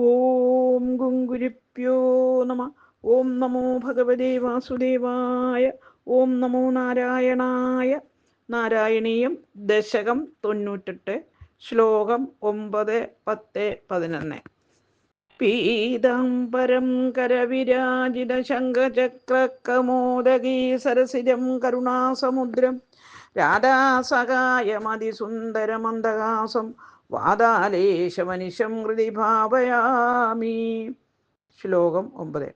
ഓം ഗുങ്കുരിപ്യോ നമ. ഓം നമോ ഭഗവതേ വാസുദേവായ. ഓം നമോ നാരായണായ. നാരായണീയം ദശകം തൊണ്ണൂറ്റെട്ട്. ശ്ലോകം ഒമ്പത് പത്ത് പതിനൊന്ന്. പീതാംബരം കരവിരാജിത ശംഖചക്രക്കമോദകീ സരസിജം കരുണാസമുദ്രം. രാധാസഹായമതിസുന്ദരമന്ദഹാസം വാതാലേശമനിശം ഹൃദി ഭാവയാമി. ശ്ലോകം ഒമ്പത്.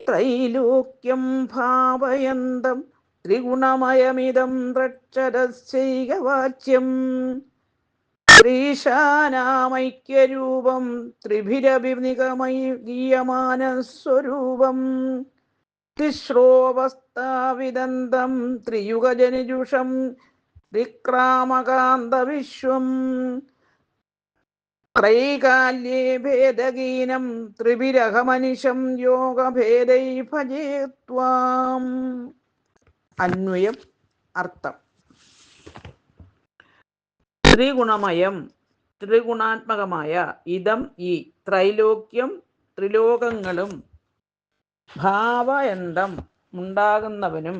ത്രൈലോക്യം ഭാവയന്തം ത്രിഗുണമയമിതം ദ്രക്ഷരസ്യൈകവാച്യം ശ്രീശാനാമൈക്യരൂപം ത്രിഭിരഭിനിഗമീയമാനസ്വരൂപം തിശ്രോവസ്ഥാവിദന്തം ത്രിയുഗജനിജുഷം വിക്രാമകാന്തവിശ്വം. ത്രൈകാല്യേ ഭേദഗീനം ത്രിവിരഹമനിഷം യോഗഭേദൈ ഭജേത്വാം. അന്വയം അർത്ഥം. ത്രിഗുണമയം ത്രിഗുണാത്മകമായ ഇതം ഈ ത്രൈലോക്യം ത്രിലോകങ്ങളും ഭാവയന്തം ഉണ്ടാകുന്നവനും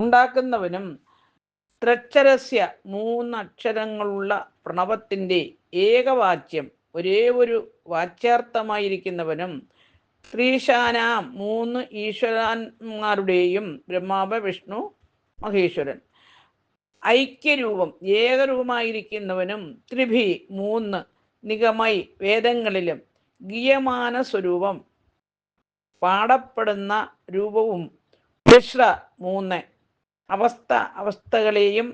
ഉണ്ടാക്കുന്നവനും ത്രക്ഷരസ്യ മൂന്നക്ഷരങ്ങളുള്ള പ്രണവത്തിന്റെ ഏകവാച്യം ഒരേ ഒരു വാച്യാർത്ഥമായിരിക്കുന്നവനും ത്രീശാന മൂന്ന് ഈശ്വരന്മാരുടെയും ബ്രഹ്മാവ വിഷ്ണു മഹേശ്വരൻ. ഐക്യരൂപം ഏകരൂപമായിരിക്കുന്നവനും ത്രിഭി മൂന്ന് നിഗമൈ വേദങ്ങളിലും ഗീയമാന സ്വരൂപം പാടപ്പെടുന്ന രൂപവും മിശ്ര മൂന്ന് അവസ്ഥ അവസ്ഥകളെയും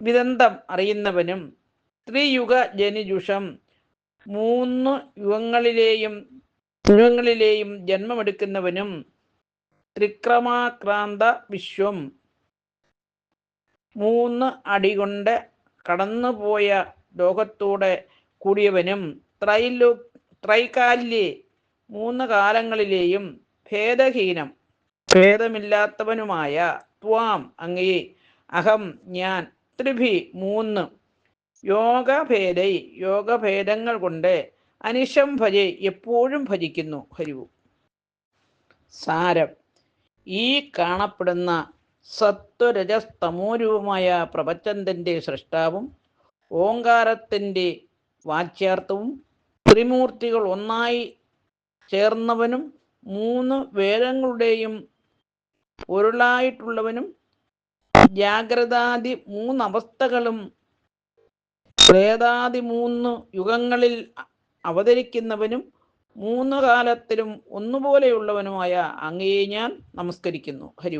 വിദന്തം അറിയുന്നവനും ത്രിയുഗ ജനിജുഷം മൂന്ന് യുഗങ്ങളിലെയും യുഗങ്ങളിലെയും ജന്മമെടുക്കുന്നവനും ത്രിക്രമാക്രാന്ത വിശ്വം മൂന്ന് അടികൊണ്ട് കടന്നുപോയ ലോകത്തോടെ കൂടിയവനും ത്രൈലോ ത്രൈകാല്യേ മൂന്ന് കാലങ്ങളിലെയും ഭേദഹീനം ഭേദമില്ലാത്തവനുമായ ത്വാം അങ്ങേ. അഹം ഞാൻ. ത്രിഭി മൂന്ന്. യോഗഭേദൈ യോഗഭേദങ്ങൾ കൊണ്ട് അനിശം ഭജെ എപ്പോഴും ഭജിക്കുന്നു. ഹരിവു സാരം. ഈ കാണപ്പെടുന്ന സത്വരജസ്തമോരൂപമായ പ്രപഞ്ചത്തിന്റെ സൃഷ്ടാവും ഓങ്കാരത്തിന്റെ വാച്യാർത്ഥവും ത്രിമൂർത്തികൾ ഒന്നായി ചേർന്നവനും മൂന്ന് വേദങ്ങളുടെയും പൊരുളായിട്ടുള്ളവനും ജാഗ്രതാദി മൂന്നവസ്ഥകളും പ്രേതാദി മൂന്ന് യുഗങ്ങളിൽ അവതരിക്കുന്നവനും മൂന്ന് കാലത്തിലും ഒന്നുപോലെയുള്ളവനുമായ അങ്ങയെ ഞാൻ നമസ്കരിക്കുന്നു. ഹരി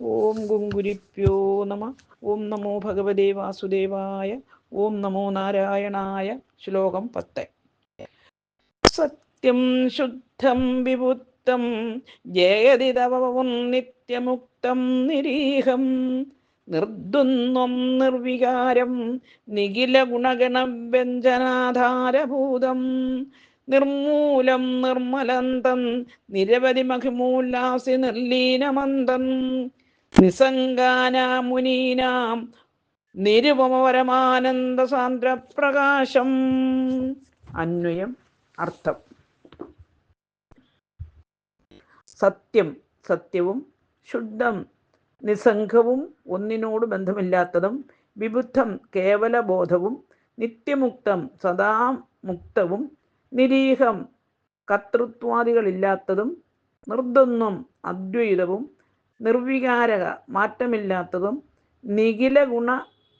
ഓം. ഗുങ്കുരിപ്യോ നമ. ഓം നമോ ഭഗവതേ വാസുദേവായ. ഓം നമോ നാരായണായ. ശ്ലോകം പത്ത്. സത്യം ശുദ്ധം വിഭുത്തം ജയതി തവവും നിത്യമുക്തം നിരീഹം നിർദ്ദുന്വം നിർവികാരം നിഖില ഗുണഗണവ്യഞ്ജനാധാരഭൂതം നിർമൂലം നിർമ്മലന്തം നിരവധി മഹിമൂല്ലാസി നിർലീനമന്തം നിസംഗാനാമുനീനാം നിരുപമപരമാനന്ദ സാന്ദ്രപ്രകാശം. അന്വയം അർത്ഥം. സത്യം സത്യവും ശുദ്ധം നിസ്സംഗവും ഒന്നിനോട് ബന്ധമില്ലാത്തതും വിബുദ്ധം കേവലബോധവും നിത്യമുക്തം സദാ മുക്തവും നിരീഹം കർത്തൃത്വാദികളില്ലാത്തതും നിർദ്ദൊന്നും അദ്വൈതവും നിർവികാരക മാറ്റമില്ലാത്തതും നിഖില ഗുണ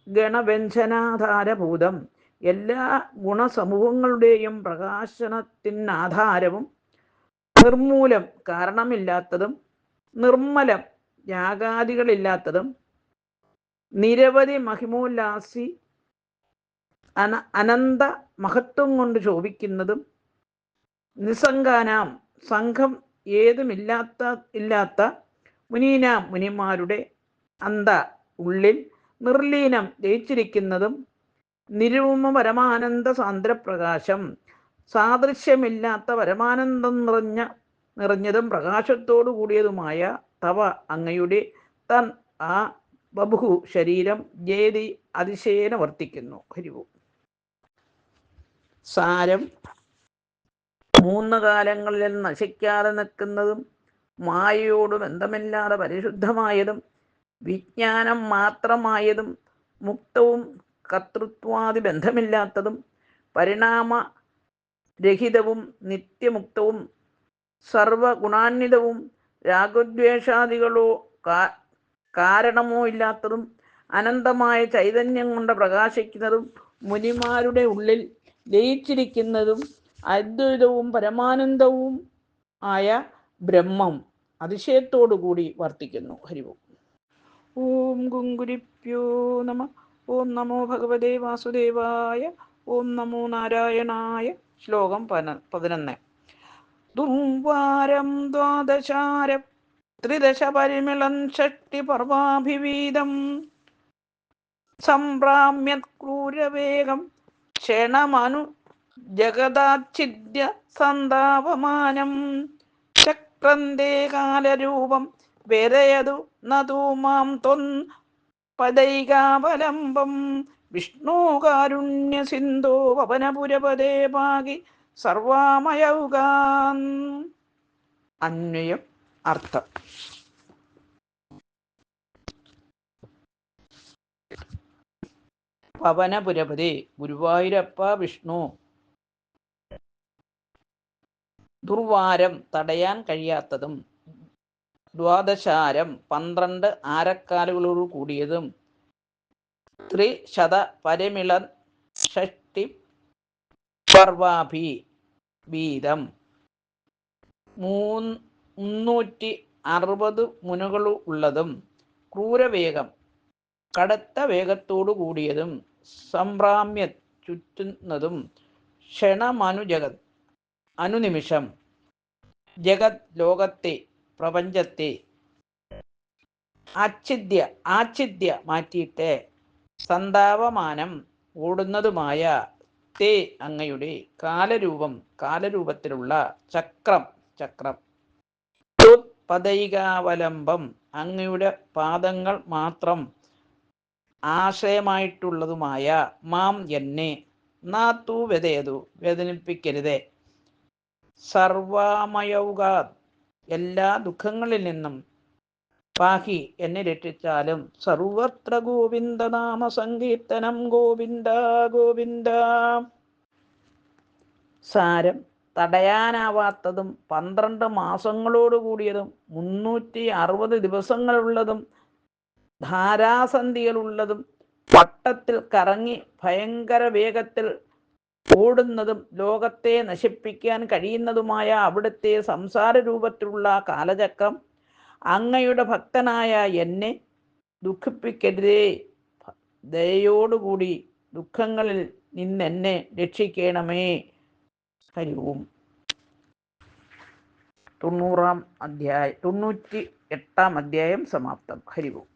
ഗണവ്യഞ്ജനാധാരഭൂതം എല്ലാ ഗുണസമൂഹങ്ങളുടെയും പ്രകാശനത്തിനാധാരവും നിർമൂലം കാരണമില്ലാത്തതും നിർമ്മലം യാഗാദികളില്ലാത്തതും നിരവധി മഹിമോല്ലാസി അന അനന്ത മഹത്വം കൊണ്ട് ശോഭിക്കുന്നതും നിസ്സംഗാനാം സംഘം ഏതുമില്ലാത്ത ഇല്ലാത്ത മുനീനാം മുനിമാരുടെ അന്ത ഉള്ളിൽ നിർലീനം ജയിച്ചിരിക്കുന്നതും നിരുമ പരമാനന്ദ സാന്ദ്രപ്രകാശം സാദൃശ്യമില്ലാത്ത പരമാനന്ദം നിറഞ്ഞ നിറഞ്ഞതും പ്രകാശത്തോടു കൂടിയതുമായ തവ അങ്ങയുടെ തൻ ആ ബഭുഹു ശരീരം ജേതി അതിശയേന വർത്തിക്കുന്നു. ഹരിവു. സാരം മൂന്ന് കാലങ്ങളിൽ നശിക്കാതെ നിൽക്കുന്നതും മായയോട് ബന്ധമില്ലാതെ പരിശുദ്ധമായതും വിജ്ഞാനം മാത്രമായതും മുക്തവും കർത്തൃത്വാദി ബന്ധമില്ലാത്തതും പരിണാമ രഹിതവും നിത്യമുക്തവും സർവഗുണാന്വിതവും രാഗദ്വേഷാദികളോ കാരണമോ ഇല്ലാത്തതും അനന്തമായ ചൈതന്യം കൊണ്ട് പ്രകാശിക്കുന്നതും മുനിമാരുടെ ഉള്ളിൽ ലയിച്ചിരിക്കുന്നതും അദ്വൈതവും പരമാനന്ദവും ആയ ബ്രഹ്മം അതിശയത്തോടു കൂടി വർത്തിക്കുന്നു. ഹരിവും ഓം ഗുങ്കുരിപ്യോ നമ. ഓം നമോ ഭഗവതേ വാസുദേവായ. ഓം നമോ നാരായണായ. ശ്ലോകം പന പതിനൊന്ന്. ദുർവാരം ദ്വാദശാര ത്രിദശ പരിമിളം ഷഷ്ടി പർവാഭിവീതം സംഭ്രാമ്യ ക്രൂരവേഗം ക്ഷണമനു ജഗദാച്ഛിദ്യ സന്താപമാനം ചക്രന്തേ കാലരൂപം വെരയതു നതു മാം പദൈകാവലംബം വിഷ്ണുകാരുണ്യ സിന്ധോ പവനപുരപദേ പാകി സർവാമയൗകാൻ അന്വയം അർത്ഥം. പവനപുരപതി ഗുരുവായൂരപ്പ വിഷ്ണു. ദുർവാരം തടയാൻ കഴിയാത്തതും ദ്വാദശാരം പന്ത്രണ്ട് ആരക്കാലുകളോട് കൂടിയതും ത്രിശത പരിമിളൻ ഷഷ്ടി പർവാഭി വീതം മൂന്ന് മുന്നൂറ്റി അറുപത് മുനകളുള്ളതും ക്രൂരവേഗം കടുത്ത വേഗത്തോടു കൂടിയതും സംഭ്രാമ്യ ചുറ്റുന്നതും ക്ഷണമനുജഗത് അനുനിമിഷം ജഗത് ലോകത്തെ പ്രപഞ്ചത്തെ ആച്ഛിദ്യ ആച്ഛിദ്യ മാറ്റിയിട്ട് സന്താപമാനം ഓടുന്നതുമായ തേ അങ്ങയുടെ കാലരൂപം കാലരൂപത്തിലുള്ള ചക്രം ചക്രം. പദൈകാവലംബം അങ്ങയുടെ പാദങ്ങൾ മാത്രം ആശയമായിട്ടുള്ളതുമായ മാം എന്നെ നാത്തു വ്യതയതു വേദനിപ്പിക്കരുതേ. സർവാമയൗകാ എല്ലാ ദുഃഖങ്ങളിൽ നിന്നും പാഹി എന്നെ രക്ഷിച്ചാലും സർവത്ര ഗോവിന്ദ നാമ സങ്കീർത്തനം ഗോവിന്ദ ഗോവിന്ദ. സാരം തടയാനാവാത്തതും പന്ത്രണ്ട് മാസങ്ങളോട് കൂടിയതും മുന്നൂറ്റി അറുപത് ദിവസങ്ങളുള്ളതും ധാരാസന്ധികളുള്ളതും പട്ടത്തിൽ കറങ്ങി ഭയങ്കര വേഗത്തിൽ ഓടുന്നതും ലോകത്തെ നശിപ്പിക്കാൻ കഴിയുന്നതുമായ അവിടുത്തെ സംസാര രൂപത്തിലുള്ള കാലചക്രം അങ്ങയുടെ ഭക്തനായ എന്നെ ദുഃഖിപ്പിക്കരുതേ ദയോടുകൂടി ദുഃഖങ്ങളിൽ നിന്നെന്നെ രക്ഷിക്കണമേ. ഹരിവും. തൊണ്ണൂറാം അധ്യായം തൊണ്ണൂറ്റി എട്ടാം അധ്യായം സമാപ്തം. ഹരിവും.